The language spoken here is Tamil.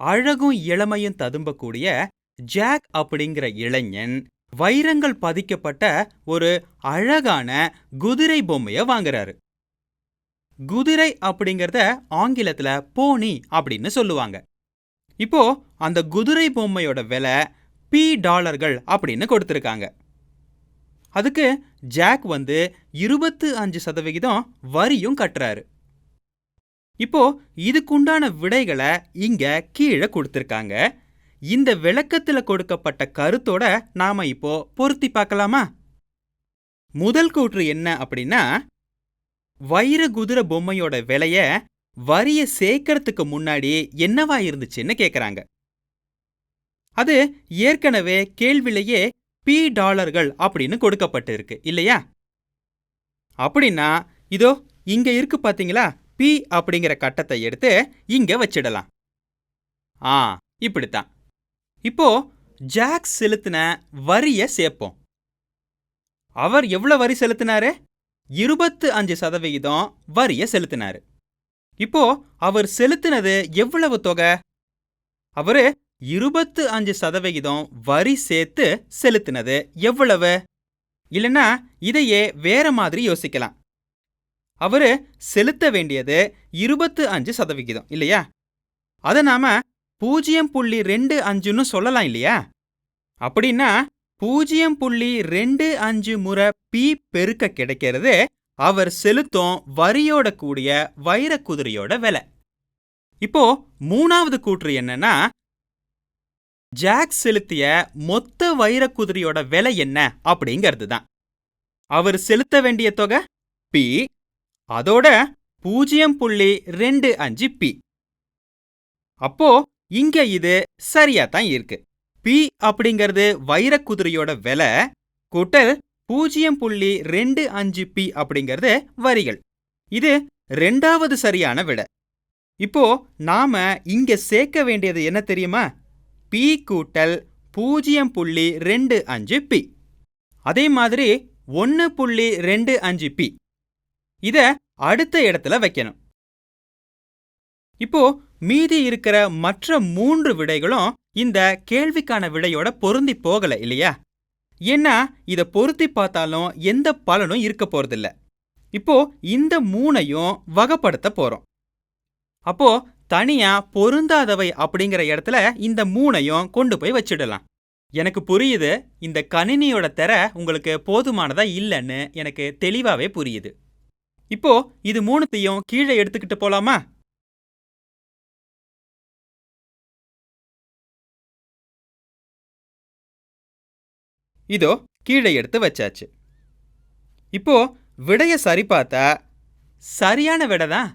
அழகும் இளமையும் ததும்பக்கூடிய ஜாக் அப்படிங்கிற இளைஞன் வைரங்கள் பதிக்கப்பட்ட ஒரு அழகான குதிரை பொம்மைய வாங்குறாரு. குதிரை அப்படிங்கறத ஆங்கிலத்துல போனி அப்படின்னு சொல்லுவாங்க. இப்போ அந்த குதிரை பொம்மையோட விலை பி டாலர்கள் அப்படின்னு கொடுத்துருக்காங்க. அதுக்கு ஜாக் வந்து இருபத்து அஞ்சு சதவிகிதம் வரியும் கட்டுறாரு. இப்போ இதுக்குண்டான விடைகளை இங்க கீழே கொடுத்துருக்காங்க. இந்த விளக்கத்துல கொடுக்கப்பட்ட கருத்தோட நாம இப்போ பொருத்தி பார்க்கலாமா? முதல் கூற்று என்ன அப்படின்னா வைர குதிரை பொம்மையோட விலைய வரிய சேர்க்கறதுக்கு முன்னாடி என்னவா இருந்துச்சுன்னு கேக்குறாங்க. அது ஏற்கனவே கேள்விலேயே பி டாலர்கள் அப்படின்னு கொடுக்கப்பட்டு இருக்கு இல்லையா? அப்படின்னா இதோ இங்க இருக்கு பாத்தீங்களா? பி அப்படிங்கிற கட்டத்தை எடுத்து இங்க வச்சிடலாம். ஆ இப்படித்தான். இப்போ ஜாக் செலுத்தின வரிய சேர்ப்போம். அவர் எவ்வளோ வரி செலுத்தினாரு? இருபத்து அஞ்சு சதவிகிதம் வரிய செலுத்தினாரு. இப்போ அவர் செலுத்தினது எவ்வளவு தொகை? அவரு இருபத்து அஞ்சு சதவிகிதம் வரி சேர்த்து செலுத்தினது எவ்வளவு? இல்லைன்னா இதையே வேற மாதிரி யோசிக்கலாம். அவரு செலுத்த வேண்டியது இருபத்து அஞ்சு சதவிகிதம் இல்லையா? அதை நாம பூஜ்ஜியம் புள்ளி ரெண்டு அஞ்சுன்னு சொல்லலாம் இல்லையா? அப்படின்னா பூஜ்ஜியம் புள்ளி ரெண்டு அஞ்சு முறை பி பெருக்க கிடைக்கிறது அவர் செலுத்தும் வரியோட கூடிய வைர குதிரையோட விலை. இப்போ மூணாவது கூற்று என்னன்னா ஜாக் செலுத்திய மொத்த வைர குதிரையோட விலை என்ன அப்படிங்கிறது தான் அவர் செலுத்த வேண்டிய தொகை பி அதோட பூஜ்ஜியம் புள்ளி ரெண்டு அஞ்சு பி. அப்போ இங்க இது சரியா தான் இருக்கு. பி அப்படிங்கிறது வைர குதிரையோட விலை கூட்டல் பூஜ்ஜியம் புள்ளி ரெண்டு அஞ்சு பி அப்படிங்கிறது வரிகள். இது ரெண்டாவது சரியான விட. இப்போ நாம இங்க சேர்க்க வேண்டியது என்ன தெரியுமா? பி கூட்டல் பூஜ்ஜியம் புள்ளி ரெண்டு அஞ்சு பி. அதே மாதிரி ஒன்று புள்ளி ரெண்டு அஞ்சு பி. இத அடுத்த இடத்துல வைக்கணும். இப்போ மீதி இருக்கிற மற்ற மூன்று விடைகளும் இந்த கேள்விக்கான விடையோட பொருந்தி போகல இல்லையா? ஏன்னா இத பொருத்தி பார்த்தாலும் எந்த பலனும் இருக்க போறதில்ல. இப்போ இந்த மூணையும் வகைப்படுத்த போறோம். அப்போ தனியா பொருந்தாதவை அப்படிங்கிற இடத்துல இந்த மூணையும் கொண்டு போய் வச்சிடலாம். எனக்கு புரியுது இந்த கணினியோட திற உங்களுக்கு போதுமானதா இல்லைன்னு எனக்கு தெளிவாவே புரியுது. இப்போ இது மூணுத்தையும் கீழே எடுத்துக்கிட்டு போலாமா? இதோ கீழே எடுத்து வச்சாச்சு. இப்போ விடைய சரி பார்த்தா சரியான விடை தான்